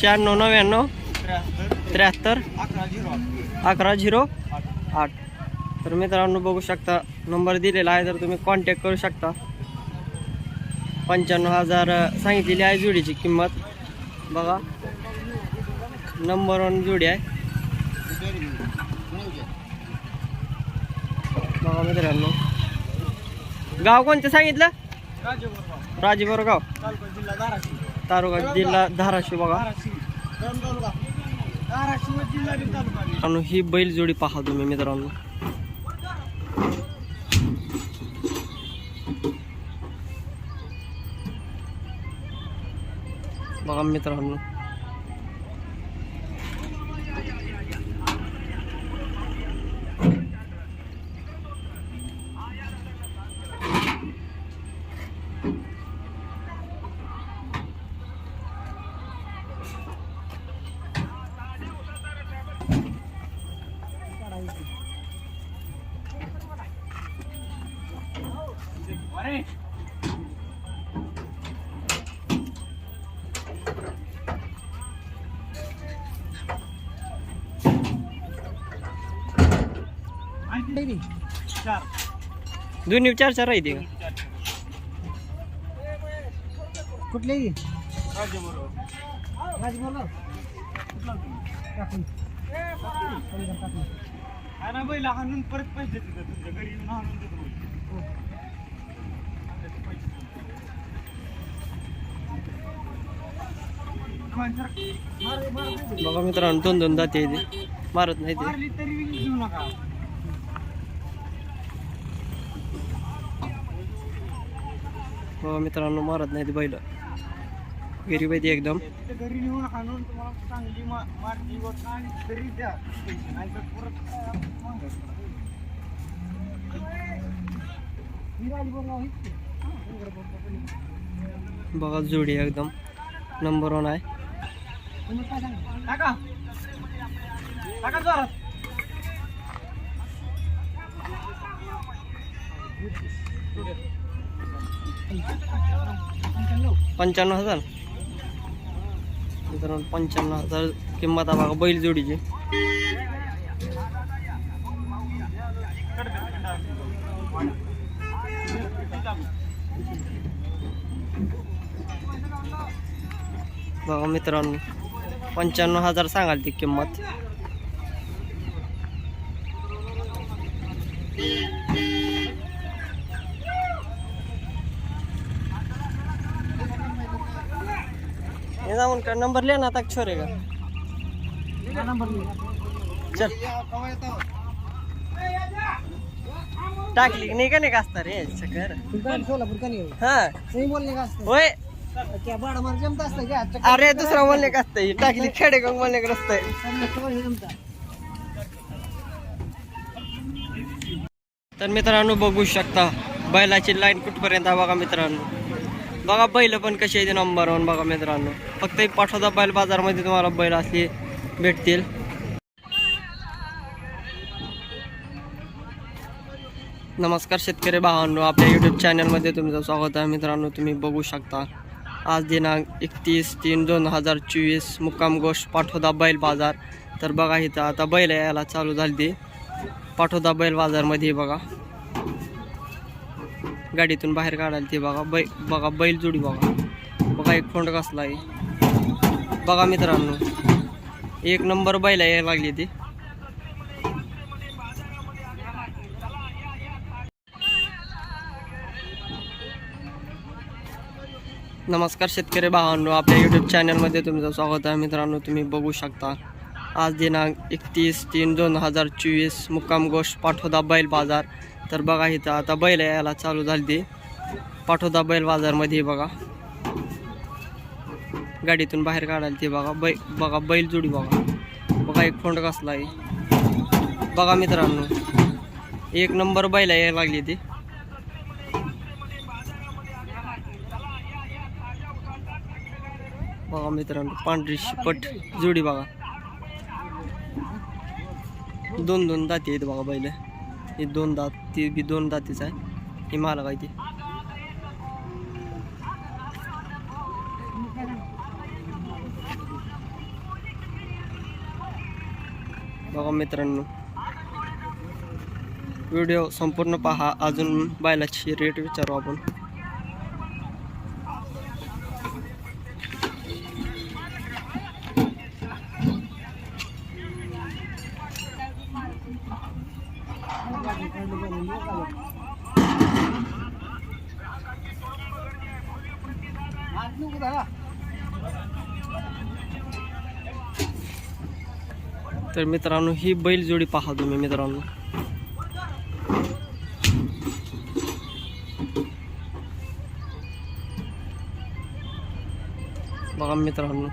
शहाण्णव नव्याण्णव त्र्याहत्तर अकरा झिरो आठ. तर मित्रांनो बघू शकता नंबर दिलेला आहे तर तुम्ही कॉन्टॅक्ट करू शकता. पंच्याण्णव हजार सांगितलेली आहे जोडीची किंमत. बघा. नंबर वन जोडी आहे. बघा मित्रांनो. गाव कोणतं सांगितलं? राजीवर गाव. जिल्हा धाराशिव. तारुगा जिल्हा धाराशिव बघा. धाराशिव मित्रांनो ही बैल जोडी तुम्ही मित्रांनो. बघा मित्रांनो. दोन्ही चार चार आहे ते कुठले राजेबरोबर राजबरोबर ना बैल हाणून परत पैसे देतो तुमच्या घरी येऊन हाणून देतो बघा मित्रांनो दोन दोन दाते ते मारत नाही ते बघा मित्रांनो मारत नाही ते बैल. गरीब आहे ते एकदम. बघा जोडी एकदम. नंबर वन आहे. टाका. टाका जोरात. पंच्याण्णव हजार. मित्रांनो पंच्याण्णव हजार किंमत आहे बघा बैल जोडीची. बघा मित्रांनो पंच्याण्णव हजार सांगाल ती किंमत. हे जाऊन का नंबर लिहा ना आता छोरे का. चल. टाकली की नाही का नाही कास्ता रे चकर तुमचं सोलापूर का नाही हा. बोलले का असतं? होय. अरे दुसरा बोलणे का असतं टाकली खेडे का बोलणे का नसतंय काळात जमता तर मित्रांनो बघू शकता बैलाची लाईन कुठपर्यंत आहे बघा मित्रांनो. बघा बैल पण कशी आहे नंबर वन बघा मित्रांनो. फक्त एक पाठवता बैल बाजारमध्ये तुम्हाला बैल असली भेटतील. नमस्कार शेतकरी भावांनो आपल्या यूट्यूब चॅनलमध्ये तुमचं स्वागत आहे मित्रांनो. तुम्ही बघू शकता. आज दिनांक एकतीस तीन दोन हजार चोवीस मुक्काम गोष्ट पाठोदा बैल बाजार. तर बघा इथं आता बैल यायला चालू झाली ती पाठोदा बैल बाजारमध्ये बघा. गाडीतून बाहेर काढायला ते बघा. बै बघा बैल जोडी बघा. बघा एक फोंड कसला आहे. बघा मित्रांनो एक नंबर बैल यायला लागली ती. नमस्कार शेतकरी भावांनो आपल्या यूट्यूब चॅनलमध्ये तुमचं स्वागत आहे. मित्रांनो तुम्ही बघू शकता. आज दिनांक एकतीस तीन दोन हजार चोवीस मुक्काम गोष्ट पाठोदा बैल बाजार. तर बघा इथं आता बैल यायला चालू झाली ती पाठोदा बैल बाजारमध्ये बघा. गाडीतून बाहेर काढायला ते बघा. बै बघा बैल जोडी बघा. बघा एक फोंड कसला आहे. बघा मित्रांनो एक नंबर बैल यायला लागली ती. बघा मित्रांनो पांढरी शिपट जोडी बघा. दोन दोन दाती आहेत बघा पहिले हे दोन दात ती बी दोन दातीच आहे. हे मला आहे ती. बघा मित्रांनो व्हिडिओ संपूर्ण पहा. अजून बायलाची रेट विचारू आपण. तर मित्रांनो ही बैल जोडी तुम्ही मित्रांनो. बघा मित्रांनो.